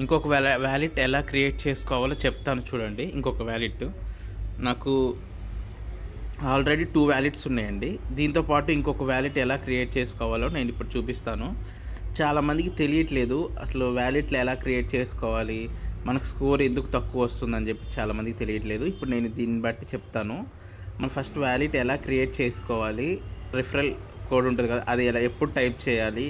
ఇంకొక వ్యాలె వ్యాలెట్ ఎలా క్రియేట్ చేసుకోవాలో చెప్తాను చూడండి. ఇంకొక వ్యాలెట్. నాకు ఆల్రెడీ టూ వ్యాలెట్స్ ఉన్నాయండి. దీంతో పాటు ఇంకొక వ్యాలెట్ ఎలా క్రియేట్ చేసుకోవాలో నేను ఇప్పుడు చూపిస్తాను. చాలామందికి తెలియట్లేదు అసలు వ్యాలెట్లు ఎలా క్రియేట్ చేసుకోవాలి మనకు స్కోర్ ఎందుకు తక్కువ వస్తుందని చెప్పి చాలామందికి తెలియట్లేదు. ఇప్పుడు నేను దీన్ని బట్టి చెప్తాను. మనం ఫస్ట్ వ్యాలెట్ ఎలా క్రియేట్ చేసుకోవాలి రిఫరల్ కోడ్ ఉంటుంది కదా అది ఎలా ఎప్పుడు టైప్ చేయాలి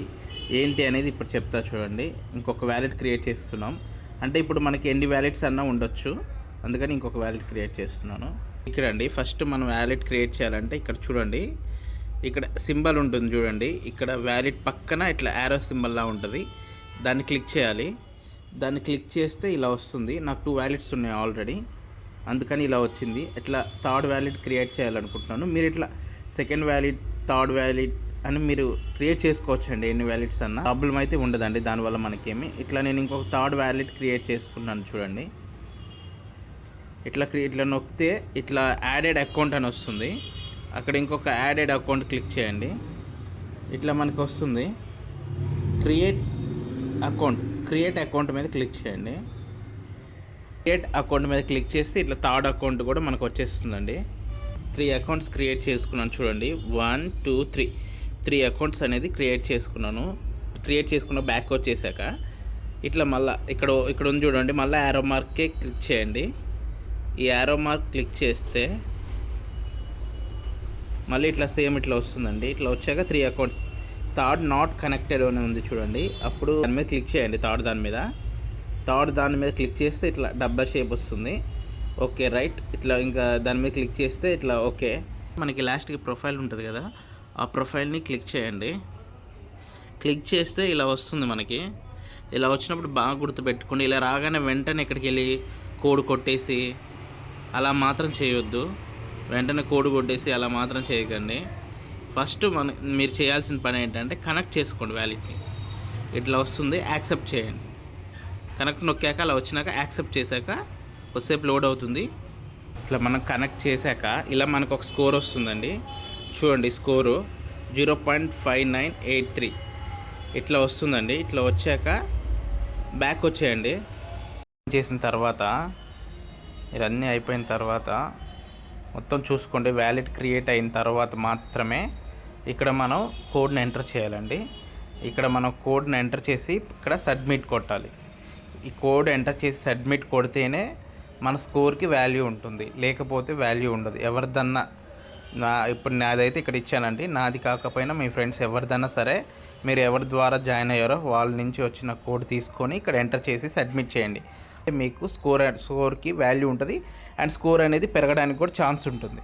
ఏంటి అనేది ఇప్పుడు చెప్తా చూడండి. ఇంకొక వ్యాలెట్ క్రియేట్ చేస్తున్నాం. అంటే ఇప్పుడు మనకి ఎన్ని వ్యాలెట్స్ అన్నా ఉండొచ్చు. అందుకని ఇంకొక వ్యాలెట్ క్రియేట్ చేస్తున్నాను. ఇక్కడ అండి ఫస్ట్ మనం వ్యాలెట్ క్రియేట్ చేయాలంటే ఇక్కడ చూడండి. ఇక్కడ సింబల్ ఉంటుంది చూడండి. ఇక్కడ వ్యాలెట్ పక్కన ఇట్లా యారో సింబల్లా ఉంటుంది. దాన్ని క్లిక్ చేయాలి. దాన్ని క్లిక్ చేస్తే ఇలా వస్తుంది. నాకు టూ వ్యాలెట్స్ ఉన్నాయి ఆల్రెడీ అందుకని ఇలా వచ్చింది. ఇట్లా థర్డ్ వ్యాలిడ్ క్రియేట్ చేయాలనుకుంటున్నాను. మీరు ఇట్లా సెకండ్ వ్యాలిడ్ థర్డ్ వ్యాలిడ్ అని మీరు క్రియేట్ చేసుకోవచ్చు అండి ఎన్ని వ్యాలిడ్స్ అన్న ప్రాబ్లం అయితే ఉండదండి. దానివల్ల మనకేమి. ఇట్లా నేను ఇంకొక థర్డ్ వ్యాలిడ్ క్రియేట్ చేసుకున్నాను చూడండి. ఇట్లా క్రి ఇట్లా నొక్కితే ఇట్లా యాడెడ్ అకౌంట్ అని వస్తుంది. అక్కడ ఇంకొక యాడెడ్ అకౌంట్ క్లిక్ చేయండి. ఇట్లా మనకు వస్తుంది. క్రియేట్ అకౌంట్ క్రియేట్ అకౌంట్ మీద క్లిక్ చేయండి. క్రియేట్ అకౌంట్ మీద క్లిక్ చేస్తే ఇట్లా థర్డ్ అకౌంట్ కూడా మనకు వచ్చేస్తుందండి. త్రీ అకౌంట్స్ క్రియేట్ చేసుకున్నాను చూడండి. One two three three accounts అనేది క్రియేట్ చేసుకున్నాను. క్రియేట్ చేసుకున్న బ్యాక్ వచ్చేసాక ఇట్లా మళ్ళీ ఇక్కడ ఇక్కడ ఉంది చూడండి మళ్ళీ యారో మార్కే క్లిక్ చేయండి. ఈ యారో మార్క్ క్లిక్ చేస్తే మళ్ళీ ఇట్లా సేమ్ ఇట్లా వస్తుందండి. ఇట్లా వచ్చాక three accounts. Third not connected అని ఉంది చూడండి. అప్పుడు దాని మీద క్లిక్ చేయండి థర్డ్ దాని మీద. థర్డ్ దాని మీద క్లిక్ చేస్తే ఇట్లా డబ్బా షేప్ వస్తుంది. Okay right. ఇట్లా ఇంకా దాని మీద క్లిక్ చేస్తే ఇట్లా ఓకే. మనకి లాస్ట్కి ప్రొఫైల్ ఉంటుంది కదా ఆ ప్రొఫైల్ని క్లిక్ చేయండి. క్లిక్ చేస్తే ఇలా వస్తుంది మనకి. ఇలా వచ్చినప్పుడు బాగా గుర్తుపెట్టుకోండి. ఇలా రాగానే వెంటనే ఇక్కడికి వెళ్ళి కోడ్ కొట్టేసి అలా మాత్రం చేయొద్దు. వెంటనే కోడ్ కొట్టేసి అలా మాత్రం చేయకండి. ఫస్ట్ మన మీరు చేయాల్సిన పని ఏంటంటే కనెక్ట్ చేసుకోండి వ్యాలిడ్ని ఇట్లా వస్తుంది యాక్సెప్ట్ చేయండి. కనెక్ట్ నొక్కాక అలా వచ్చినాక యాక్సెప్ట్ చేశాక కొద్దిసేపు లోడ్ అవుతుంది. ఇట్లా మనం కనెక్ట్ చేశాక ఇలా మనకు ఒక స్కోర్ వస్తుందండి. చూడండి score zero point five nine eight three. ఇట్లా వస్తుందండి. ఇట్లా వచ్చాక బ్యాక్ వచ్చేయండి. చేసిన తర్వాత ఇవన్నీ అయిపోయిన తర్వాత మొత్తం చూసుకోండి. వ్యాలిడ్ క్రియేట్ అయిన తర్వాత మాత్రమే ఇక్కడ మనం కోడ్ని ఎంటర్ చేయాలండి. ఇక్కడ మనం కోడ్ని ఎంటర్ చేసి ఇక్కడ సబ్మిట్ కొట్టాలి. ఈ కోడ్ ఎంటర్ చేసి సబ్మిట్ కొడితేనే మన స్కోర్కి వాల్యూ ఉంటుంది. లేకపోతే వాల్యూ ఉండదు. ఎవరిదన్నా నా ఇప్పుడు నాదైతే ఇక్కడ ఇచ్చానండి. నాది కాకపోయినా మీ ఫ్రెండ్స్ ఎవరిదన్నా సరే మీరు ఎవరి ద్వారా జాయిన్ అయ్యారో వాళ్ళ నుంచి వచ్చిన కోడ్ తీసుకొని ఇక్కడ ఎంటర్ చేసి సబ్మిట్ చేయండి. మీకు స్కోర్ స్కోర్కి వాల్యూ ఉంటుంది. అండ్ స్కోర్ అనేది పెరగడానికి కూడా ఛాన్స్ ఉంటుంది.